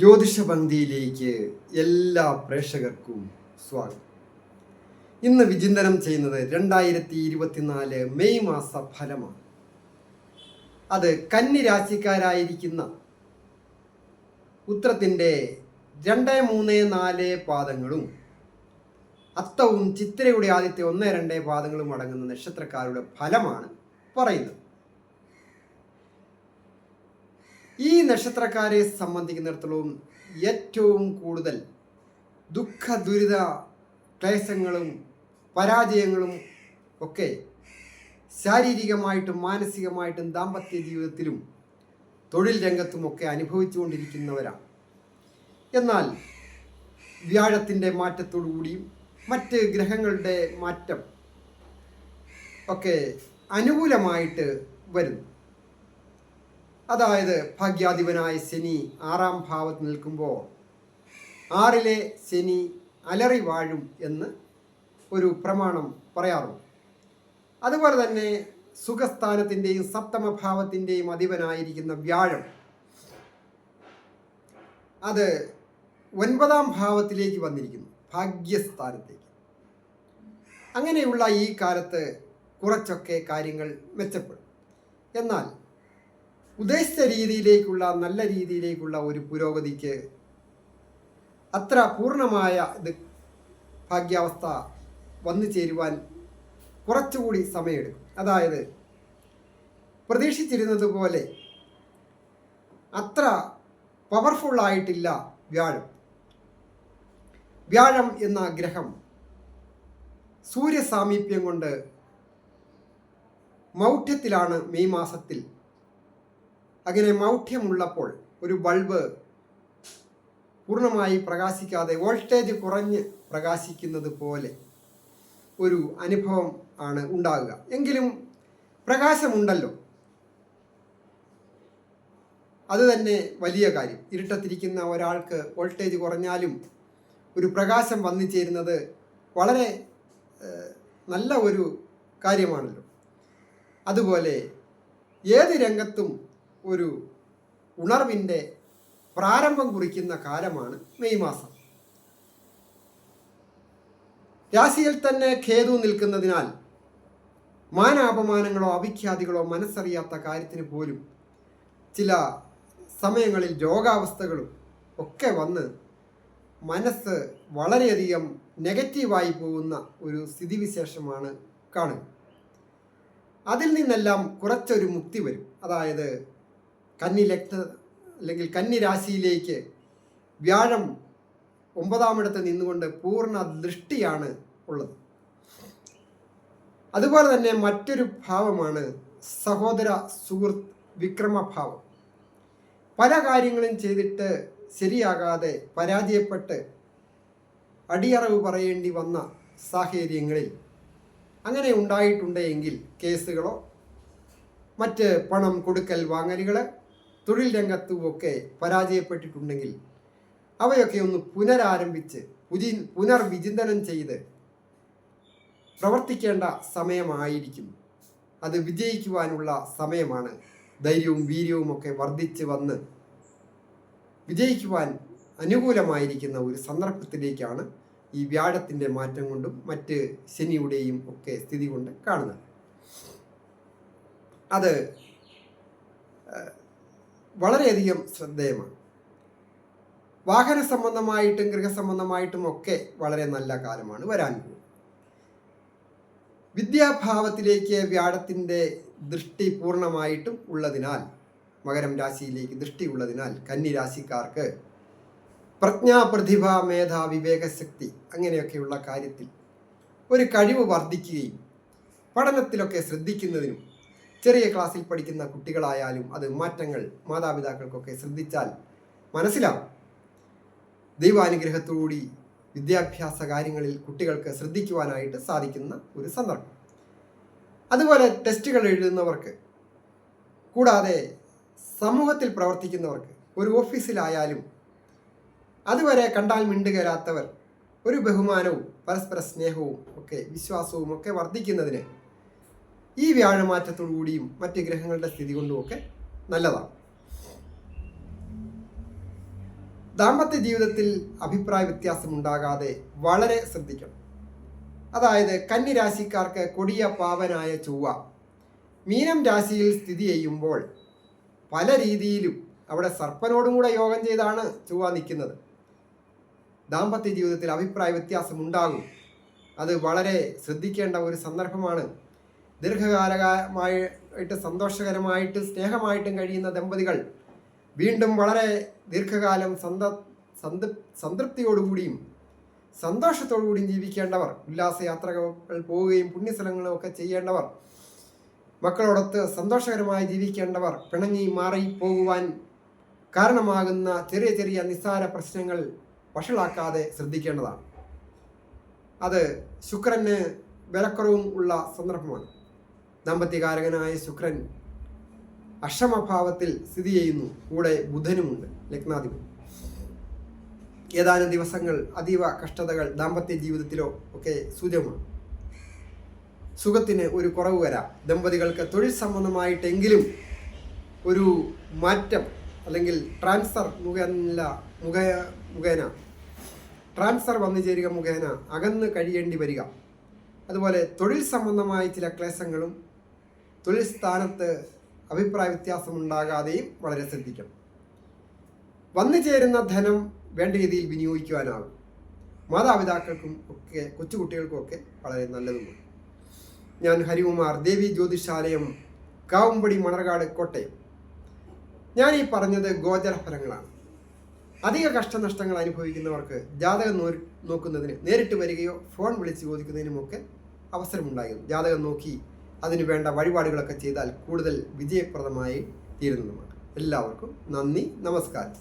ജ്യോതിഷപന്തിയിലേക്ക് എല്ലാ പ്രേക്ഷകർക്കും സ്വാഗതം. ഇന്ന് വിചിന്തനം ചെയ്യുന്നത് രണ്ടായിരത്തി ഇരുപത്തിനാല് മെയ് മാസ ഫലമാണ്. അത് കന്നി രാശിക്കാരായിരിക്കുന്ന ഉത്രത്തിന്റെ രണ്ട് മൂന്ന് നാല് പാദങ്ങളും അത്തവും ചിത്രയുടെ ആദ്യത്തെ ഒന്ന് രണ്ട് പാദങ്ങളും അടങ്ങുന്ന നക്ഷത്രക്കാരുടെ ഫലമാണ് പറയുന്നത്. ഈ നക്ഷത്രക്കാരെ സംബന്ധിക്കുന്നിടത്തോളം ഏറ്റവും കൂടുതൽ ദുഃഖ ദുരിത ക്ലേശങ്ങളും പരാജയങ്ങളും ഒക്കെ ശാരീരികമായിട്ടും മാനസികമായിട്ടും ദാമ്പത്യ ജീവിതത്തിലും തൊഴിൽ രംഗത്തുമൊക്കെ അനുഭവിച്ചുകൊണ്ടിരിക്കുന്നവരാണ്. എന്നാൽ വ്യാഴത്തിന്റെ മാറ്റത്തോടുകൂടിയും മറ്റ് ഗ്രഹങ്ങളുടെ മാറ്റം ഒക്കെ അനുകൂലമായിട്ട് വരുന്നു. അതായത് ഭാഗ്യാധിപനായ ശനി ആറാം ഭാവത്ത് നിൽക്കുമ്പോൾ ആറിലെ ശനി അലറി വാഴും എന്ന് ഒരു പ്രമാണം പറയാറുണ്ട്. അതുപോലെ തന്നെ സുഖസ്ഥാനത്തിന്റെയും സപ്തമഭാവത്തിന്റെയും അധിപനായിരിക്കുന്ന വ്യാഴം അത് ഒൻപതാം ഭാവത്തിലേക്ക് വന്നിരിക്കുന്നു ഭാഗ്യസ്ഥാനത്തേക്ക്. അങ്ങനെയുള്ള ഈ കാലത്ത് കുറച്ചൊക്കെ കാര്യങ്ങൾ മെച്ചപ്പെടും. എന്നാൽ ഉദ്ദേശിച്ച രീതിയിലേക്കുള്ള നല്ല രീതിയിലേക്കുള്ള ഒരു പുരോഗതിക്ക് അത്ര പൂർണമായ ഇത് ഭാഗ്യാവസ്ഥ വന്നു ചേരുവാൻ കുറച്ചുകൂടി സമയമെടുക്കും. അതായത് പ്രതീക്ഷിച്ചിരുന്നത് പോലെ അത്ര പവർഫുള്ളായിട്ടില്ല വ്യാഴം. വ്യാഴം എന്ന ഗ്രഹം സൂര്യസാമീപ്യം കൊണ്ട് മൗഢ്യത്തിലാണ് മെയ് മാസത്തിൽ അങ്ങനെ മൗഢ്യമുള്ളപ്പോൾ ഒരു ബൾബ് പൂർണമായി പ്രകാശിക്കാതെ വോൾട്ടേജ് കുറഞ്ഞ് പ്രകാശിക്കുന്നത് പോലെ ഒരു അനുഭവം ആണ് ഉണ്ടാകുക. എങ്കിലും പ്രകാശമുണ്ടല്ലോ. അത് തന്നെ വലിയ കാര്യം. ഇരുട്ടത്തിരിക്കുന്ന ഒരാൾക്ക് വോൾട്ടേജ് കുറഞ്ഞാലും ഒരു പ്രകാശം വന്നു ചേരുന്നത് വളരെ നല്ല ഒരു കാര്യമാണല്ലോ. അതുപോലെ ഏത് രംഗത്തും ഒരു ഉണർവിന്റെ പ്രാരംഭം കുറിക്കുന്ന കാലമാണ് മെയ് മാസം. രാശിയിൽ തന്നെ ഖേതു നിൽക്കുന്നതിനാൽ മാനാപമാനങ്ങളോ അവിഖ്യാതികളോ മനസ്സറിയാത്ത കാര്യത്തിന് പോലും ചില സമയങ്ങളിൽ രോഗാവസ്ഥകളും ഒക്കെ വന്ന് മനസ്സ് വളരെയധികം നെഗറ്റീവായി പോകുന്ന ഒരു സ്ഥിതിവിശേഷമാണ് കാണുക. അതിൽ നിന്നെല്ലാം കുറച്ചൊരു മുക്തി വരും. അതായത് കന്നി ലഗ്ന അല്ലെങ്കിൽ കന്നി രാശിയിലേക്ക് വ്യാഴം ഒമ്പതാമിടത്ത് നിന്നുകൊണ്ട് പൂർണ ദൃഷ്ടിയാണ് ഉള്ളത്. അതുപോലെ തന്നെ മറ്റൊരു ഭാവമാണ് സഹോദര സുഹൃത്ത് വിക്രമഭാവം പല കാര്യങ്ങളും ചെയ്തിട്ട് ശരിയാകാതെ പരാജയപ്പെട്ട് അടിയറവ് പറയേണ്ടി വന്ന സാഹചര്യങ്ങളിൽ അങ്ങനെ ഉണ്ടായിട്ടുണ്ടെങ്കിൽ കേസുകളോ മറ്റ് പണം കൊടുക്കൽ വാങ്ങലുകൾ തൊഴിൽ രംഗത്തുമൊക്കെ പരാജയപ്പെട്ടിട്ടുണ്ടെങ്കിൽ അവയൊക്കെ ഒന്ന് പുനരാരംഭിച്ച് പുതി പുനർവിചിന്തനം ചെയ്ത് പ്രവർത്തിക്കേണ്ട സമയമായിരിക്കും. അത് വിജയിക്കുവാനുള്ള സമയമാണ്. ധൈര്യവും വീര്യവും ഒക്കെ വർദ്ധിച്ച് വന്ന് വിജയിക്കുവാൻ അനുകൂലമായിരിക്കുന്ന ഒരു സന്ദർഭത്തിലേക്കാണ് ഈ വ്യാഴത്തിന്റെ മാറ്റം കൊണ്ടും മറ്റ് ശനിയുടെയും ഒക്കെ സ്ഥിതി കൊണ്ട് കാണുന്നത്. അത് വളരെയധികം ശ്രദ്ധേയമാണ്. വാഹന സംബന്ധമായിട്ടും ഗൃഹസംബന്ധമായിട്ടും ഒക്കെ വളരെ നല്ല കാലമാണ് വരാൻ പോകുന്നത്. വിദ്യാഭാവത്തിലേക്ക് വ്യാഴത്തിന്റെ ദൃഷ്ടി പൂർണമായിട്ടും ഉള്ളതിനാൽ മകരം രാശിയിലേക്ക് ദൃഷ്ടി ഉള്ളതിനാൽ കന്നി രാശിക്കാർക്ക് പ്രജ്ഞാ പ്രതിഭ മേധ വിവേകശക്തി അങ്ങനെയൊക്കെയുള്ള കാര്യത്തിൽ ഒരു കഴിവ് വർദ്ധിക്കുകയും പഠനത്തിലൊക്കെ ശ്രദ്ധിക്കുന്നതിനും ചെറിയ ക്ലാസ്സിൽ പഠിക്കുന്ന കുട്ടികളായാലും അത് മാറ്റങ്ങൾ മാതാപിതാക്കൾക്കൊക്കെ ശ്രദ്ധിച്ചാൽ മനസ്സിലാവും. ദൈവാനുഗ്രഹത്തോടുകൂടി വിദ്യാഭ്യാസ കാര്യങ്ങളിൽ കുട്ടികൾക്ക് ശ്രദ്ധിക്കുവാനായിട്ട് സാധിക്കുന്ന ഒരു സന്ദർഭം. അതുപോലെ ടെസ്റ്റുകൾ എഴുതുന്നവർക്ക് കൂടാതെ സമൂഹത്തിൽ പ്രവർത്തിക്കുന്നവർക്ക് ഒരു ഓഫീസിലായാലും അതുവരെ കണ്ടാൽ മിണ്ടുകയരാത്തവർ ഒരു ബഹുമാനവും പരസ്പര സ്നേഹവും ഒക്കെ വിശ്വാസവും ഒക്കെ വർദ്ധിക്കുന്നതിന് ഈ വ്യാഴമാറ്റത്തോടു കൂടിയും മറ്റ് ഗ്രഹങ്ങളുടെ സ്ഥിതി കൊണ്ടുമൊക്കെ നല്ലതാണ്. ദാമ്പത്യ ജീവിതത്തിൽ അഭിപ്രായ വ്യത്യാസം ഉണ്ടാകാതെ വളരെ ശ്രദ്ധിക്കണം. അതായത് കന്നി രാശിക്കാർക്ക് കൊടിയ പാവനായ ചൊവ്വ മീനം രാശിയിൽ സ്ഥിതി ചെയ്യുമ്പോൾ പല രീതിയിലും അവിടെ സർപ്പനോടും കൂടെ യോഗം ചെയ്താണ് ചൊവ്വ നിൽക്കുന്നത്. ദാമ്പത്യ ജീവിതത്തിൽ അഭിപ്രായ വ്യത്യാസം ഉണ്ടാകും. അത് വളരെ ശ്രദ്ധിക്കേണ്ട ഒരു സന്ദർഭമാണ് ദീർഘകാലമായിട്ട് സന്തോഷകരമായിട്ട് സ്നേഹമായിട്ടും കഴിയുന്ന ദമ്പതികൾ വീണ്ടും വളരെ ദീർഘകാലം സന്ത സന്ത സംതൃപ്തിയോടുകൂടിയും സന്തോഷത്തോടുകൂടിയും ജീവിക്കേണ്ടവർ ഉല്ലാസയാത്രകൾ പോവുകയും പുണ്യസ്ഥലങ്ങളും ഒക്കെ ചെയ്യേണ്ടവർ മക്കളോടൊത്ത് സന്തോഷകരമായി ജീവിക്കേണ്ടവർ പിണങ്ങി മാറി പോകുവാൻ കാരണമാകുന്ന ചെറിയ ചെറിയ നിസ്സാര പ്രശ്നങ്ങൾ വഷളാക്കാതെ ശ്രദ്ധിക്കേണ്ടതാണ്. അത് ശുക്രന് വിലക്കുറവും ഉള്ള സന്ദർഭമാണ്. ദാമ്പത്യകാരകനായ ശുക്രൻ അക്ഷമഭാവത്തിൽ സ്ഥിതി ചെയ്യുന്നു. കൂടെ ബുധനുമുണ്ട് ലഗ്നാധിപൻ. ഏതാനും ദിവസങ്ങൾ അതീവ കഷ്ടതകൾ ദാമ്പത്യ ജീവിതത്തിലോ ഒക്കെ സൂചകമാണ്. സുഖത്തിന് ഒരു കുറവ് വരാം. ദമ്പതികൾക്ക് തൊഴിൽ സംബന്ധമായിട്ടെങ്കിലും ഒരു മാറ്റം അല്ലെങ്കിൽ ട്രാൻസ്ഫർ മുഖേന മുഖ മുഖേന ട്രാൻസ്ഫർ വന്നു ചേരുക മുഖേന അകന്ന് കഴിയേണ്ടി വരിക. അതുപോലെ തൊഴിൽ സംബന്ധമായ ചില ക്ലേശങ്ങളും തൊഴിൽ സ്ഥാനത്ത് അഭിപ്രായ വ്യത്യാസം ഉണ്ടാകാതെയും വളരെ ശ്രദ്ധിക്കണം. വന്നു ചേരുന്ന ധനം വേണ്ട രീതിയിൽ വിനിയോഗിക്കുവാനാകും മാതാപിതാക്കൾക്കും ഒക്കെ കൊച്ചുകുട്ടികൾക്കും ഒക്കെ വളരെ നല്ലതുമാണ്. ഞാൻ ഹരികുമാർ ദേവി ജ്യോതിഷാലയം കാവുംപടി മണർകാട് കോട്ടയം. ഞാൻ ഈ പറഞ്ഞത് ഗോചര ഫലങ്ങളാണ് അധിക കഷ്ടനഷ്ടങ്ങൾ അനുഭവിക്കുന്നവർക്ക് ജാതകം നോ നോക്കുന്നതിന് നേരിട്ട് വരികയോ ഫോൺ വിളിച്ച് ചോദിക്കുന്നതിനുമൊക്കെ അവസരമുണ്ടായിരുന്നു. ജാതകം നോക്കി അതിന് വേണ്ട വഴിപാടുകളൊക്കെ ചെയ്താൽ കൂടുതൽ വിജയപ്രദമായി തീരുന്നതുമാണ്. എല്ലാവർക്കും നന്ദി നമസ്കാരം.